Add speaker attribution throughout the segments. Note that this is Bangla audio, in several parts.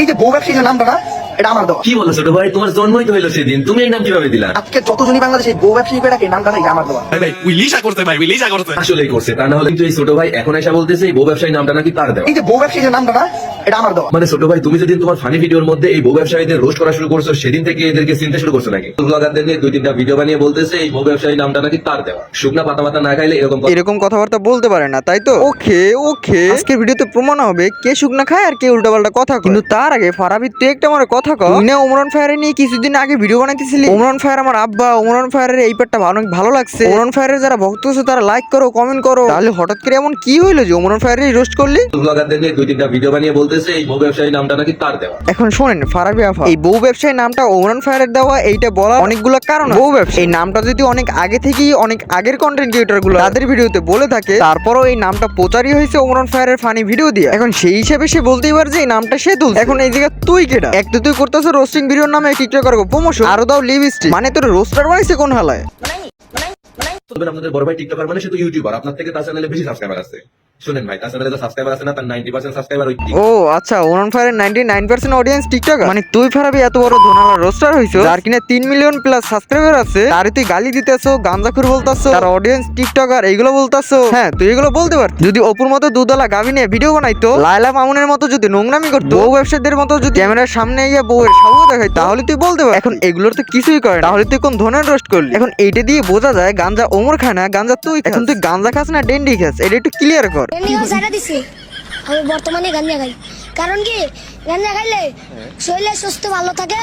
Speaker 1: এই যে বউ ব্যবসায়ী যে নামটা না? এটা আমার দেওয়া
Speaker 2: কি বলো ছোট ভাই তোমার জন্মই তো হইল সেদিন। তুমি এই নাম কীভাবে দিলা?
Speaker 1: আজকে যতজনই বাংলাদেশে বউ ব্যবসায়ী নাকি আমার দেওয়া
Speaker 3: ভাই ভাই উইলিশা করতে ভাই উইলিশা করতে
Speaker 2: আসলেই করছে। তা না হলে কিন্তু এই ছোট ভাই এখন এসে বলতেছে এই বউ ব্যবসায়ী নামটা নাকি তার দেওয়া।
Speaker 1: এই যে বউ ব্যবসায়ী যে নামটা না এটা আমার দেওয়া
Speaker 2: মানে ছোট ভাই তুমি যেদিন তোমার ফানি ভিডিওর মধ্যে এই বউ ব্যবসায়ীদের রোস্ট করা শুরু করছ সেদিন থেকে এদেরকে চিনতে শুরু করছ নাকি? ব্লগারদের নিয়ে দুই তিনটা ভিডিও বানিয়ে বলতেছে এই বউ ব্যবসায়ী নামটা নাকি তার দেওয়া। শুকনা পাতা পাতা না খাইলে এরকম
Speaker 4: এরকম কথাবার্তা বলতে পারে না তাই তো? ওকে ওকে। আজকের ভিডিওতে প্রমাণ হবে কে শুকনা খায় আর কে উল্টাপাল্টা কথা কিন্তু তার আগে ফারাবি তুই একটা আমার কথা কর তুই না ওমরান ফায়ারে নিয়ে কিছুদিন আগে ভিডিও বানাইতেছিলি। ওমরান ফায়ার আমার আব্বা ওমরান ফায়ারের এই পার্টটা অনেক ভালো লাগছে? ওমরান ফায়ারের যারা ভক্ত আছে তারা লাইক করো কমেন্ট করো। তাহলে হঠাৎ করে এমন কি হইল যে ওমরান ফায়ারের রোস্ট করলি?
Speaker 2: ব্লগারদের নিয়ে দুই তিনটা ভিডিও বানিয়ে বলতেছে এই বউ ব্যবসায়ী নামটা নাকি তার দেওয়া।
Speaker 4: এখন শোনেন ফারাবি আফা এই বউ ব্যবসায়ী নামটা ওমরান ফায়ারের দেওয়া এইটা বলা অনেকগুলো কারণ আছে। বউ ব্যবসা এই নামটা যদি অনেক আগে থেকেই অনেক আগের কন্টেন্ট ক্রিয়েটরগুলো তাদের ভিডিওতে বলে থাকে তারপরও এই নামটা প্রচারই হয়েছে ওমরান ফায়ারের ফানি ভিডিও দিয়ে। এখন সেই হিসেবে সে বলতেই পারে যে এই নামটা সে তুল এখন এই জায়গায় তুই কেটা এক তো তুই করতেছ রোস্টিং ভিডিওর নামে টিকটক করব প্রমোশন আরও দাও লিভ স্টি মানে তোর রোস্টার বানাইছে কোন হালায়?
Speaker 2: তবে আপনাদের বড় ভাই টিকটকার মানে সে তো ইউটিউবার আপনার থেকে তার চ্যানেলে বেশি সাবস্ক্রাইবার আছে। শুনেন ভাই তার তো সাবস্ক্রাইবার আছে না তার নাইনটি পার্সেন্ট সাবস্ক্রাইবার ওই
Speaker 4: ও আচ্ছা ওরান ফায়ারের ninety nine percent audience TikTok মানে তুই ফারাবি এত বড় ধনালা রোস্টার হইছো যার কিনা তিন মিলিয়ন প্লাস সাবস্ক্রাইবার আছে তারে তুই গালি দিতেছো গাঞ্জাখুর বলতাছো তার অডিয়েন্স টিকটকার এইগুলো বলতাছো হ্যাঁ তুই এগুলো বলতে পার যদি অপুর মতো দুদলা গাভি নিয়ে ভিডিও বানাইতো লাইলা মামুনের মতো যদি নোংরামি করতো বউ ব্যবসায়ীদের মতো যদি ক্যামেরার সামনে গিয়ে বউয়ের সাবু দেখাই তাহলে তুই বলতে পার এখন এগুলোর তো কিছুই করে না। তাহলে তুই কোন ধরনের রোস্ট করলি? এখন এইটা দিয়ে বোঝা যায় গাঞ্জা ওমর খায় না গাঞ্জা তুই এখন তুই গাঞ্জা খাস না ডেন্ডি খাস? এটা একটু ক্লিয়ার কর।
Speaker 5: নিয়ে সারা দিছি। আমি বর্তমানে গাঞ্জা খাই। কারণ কি গাঞ্জা খাইলে শরীরে সুস্থ ভালো থাকে।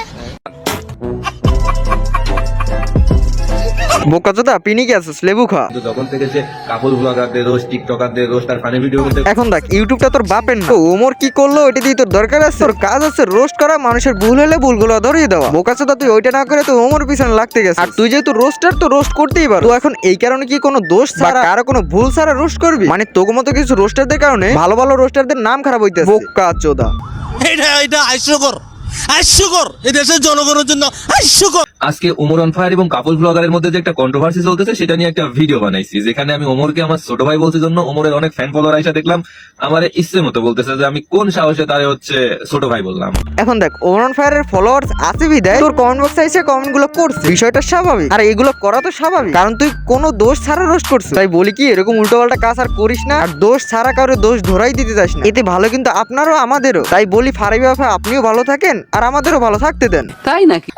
Speaker 4: বোকা চোদা পিনিকে আছিস লেবু খা।
Speaker 2: কিন্তু যখন থেকে সে কাপড় ব্লগারদের রোস্ট টিকটকারদের রোস্ট আর ফানি ভিডিও করতে
Speaker 4: এখন দেখ ইউটিউবটা তোর বাপের না। তো ওমর কি করল ওইটা দিয়ে তোর দরকার আছে? তোর কাজ আছে রোস্ট করা মানুষের ভুল হলে ভুলগুলো ধরিয়ে দেওয়া। বোকা চোদা তুই ওইটা না করে তুই ওমর পিছনে লাগতে গেছিস। আর তুই যেহেতু রোস্টার তো রোস্ট করতেই পারো। তো এখন এই কারণে কি কোনো দোষ ছাড়া কারও কোনো ভুল ছাড়া রোস্ট করবি? মানে তোকে মতো কিছু রোস্টারদের কারণে ভালো ভালো রোস্টারদের নাম খারাপ হইতেছে। বোকা চোদা
Speaker 3: এটা এটা হাস্যকর এই দেশের জনগণের জন্য হাস্যকর
Speaker 2: আজকে ওমর অন ফায়ার এবং কাপল ব্লগারের মধ্যে যে একটা কন্ট্রোভার্সি চলতেছে সেটা নিয়ে একটা ভিডিও বানাইছি যেখানে আমি ওমরকে আমার ছোট ভাই বলছে জন্য ওমরের অনেক ফ্যান ফলোয়ার আইসা দেখলাম আমার ইচ্ছে মতো বলতেছে যে আমি কোন সাহসে তারে হচ্ছে ছোট ভাই বললাম।
Speaker 4: এখন দেখ ওমরান ফায়ারের ফলোয়ার্স আছে বিদায় তোর কমেন্ট বক্সে এসে কমেন্টগুলো করছে। বিষয়টা স্বাভাবিক। আর এগুলো করা তো স্বাভাবিক। কারণ তুই কোনো দোষ ছাড়া রোস্ট করছিস। তাই বলি কি এরকম উল্টোপাল্টা কাজ আর করিস না। আর দোষ ছাড়া কারও দোষ ধরাই দিতে যাস না। এতে ভালো কিন্তু আপনারও আমাদেরও। তাই বলি ফারাবি বাফা আপনিও ভালো থাকেন। আর আমাদেরও ভালো থাকতে দেন।
Speaker 6: তাই নাকি?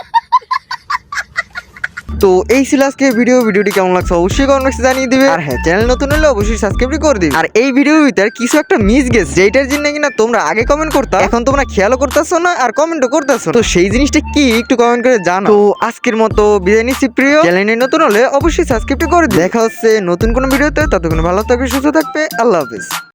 Speaker 4: তো এই ছিল আজকে ভিডিও ভিডিওটি কেমন লাগছে অবশ্যই কমেন্ট বক্সে জানিয়ে দিবে। আর হ্যাঁ চ্যানেল নতুন হলে অবশ্যই সাবস্ক্রাইব করে দিবে। আর এই ভিডিওর ভিতরে কিছু একটা মিস গেছে যেটার জন্য কিনা তোমরা আগে কমেন্ট করতা এখন তোমরা খেয়ালও করতেছো না আর কমেন্টও করতেছো না। তো সেই জিনিসটা কি একটু কমেন্ট করে জানো তো আজকের মতো বিদায় নিচ্ছি প্রিয়। চ্যানেলে নতুন হলে অবশ্যই সাবস্ক্রাইব করে। দেখা হচ্ছে নতুন কোনো ভিডিওতে ততক্ষণ ভালো থাকবে সুস্থ থাকবে। আল্লাহ হাফিজ।